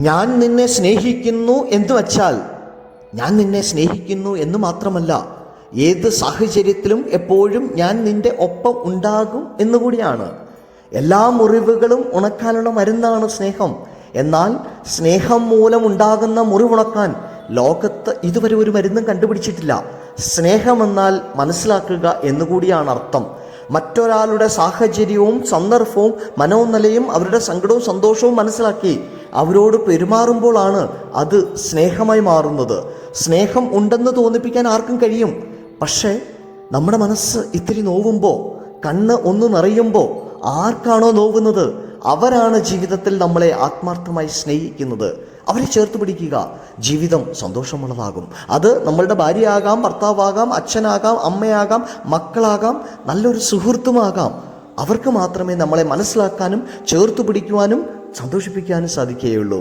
ഞാൻ നിന്നെ സ്നേഹിക്കുന്നു എന്ന് വച്ചാൽ ഞാൻ നിന്നെ സ്നേഹിക്കുന്നു എന്ന് മാത്രമല്ല ഏത് സാഹചര്യത്തിലും എപ്പോഴും ഞാൻ നിന്റെ ഒപ്പം ഉണ്ടാകും എന്നുകൂടിയാണ് എല്ലാ മുറിവുകളും ഉണക്കാനുള്ള മരുന്നാണ് സ്നേഹം. എന്നാൽ സ്നേഹം മൂലം ഉണ്ടാകുന്ന മുറിവുണക്കാൻ ലോകത്ത് ഇതുവരെ ഒരു മരുന്നും കണ്ടുപിടിച്ചിട്ടില്ല. സ്നേഹമെന്നാൽ മനസ്സിലാക്കുക എന്നുകൂടിയാണ് അർത്ഥം. മറ്റൊരാളുടെ സാഹചര്യവും സന്ദർഭവും മനോനിലയും അവരുടെ സങ്കടവും സന്തോഷവും മനസ്സിലാക്കി അവരോട് പെരുമാറുമ്പോഴാണ് അത് സ്നേഹമായി മാറുന്നത്. സ്നേഹം ഉണ്ടെന്ന് തോന്നിപ്പിക്കാൻ ആർക്കും കഴിയും. പക്ഷേ നമ്മുടെ മനസ്സ് ഇത്തിരി നോവുമ്പോൾ കണ്ണ് ഒന്ന് നിറയുമ്പോൾ ആർക്കാണോ നോവുന്നത്? അവരാണ് ജീവിതത്തിൽ നമ്മളെ ആത്മാർത്ഥമായി സ്നേഹിക്കുന്നത്. അവരെ ചേർത്ത് പിടിക്കുക. ജീവിതം സന്തോഷമുള്ളതാകും. അത് നമ്മളുടെ ഭാര്യയാകാം ഭർത്താവാകാം അച്ഛനാകാം അമ്മയാകാം മക്കളാകാം നല്ലൊരു സുഹൃത്തുമാകാം. അവർക്ക് മാത്രമേ നമ്മളെ മനസ്സിലാക്കാനും ചേർത്ത് പിടിക്കുവാനും സന്തോഷിപ്പിക്കാനും സാധിക്കുകയുള്ളൂ.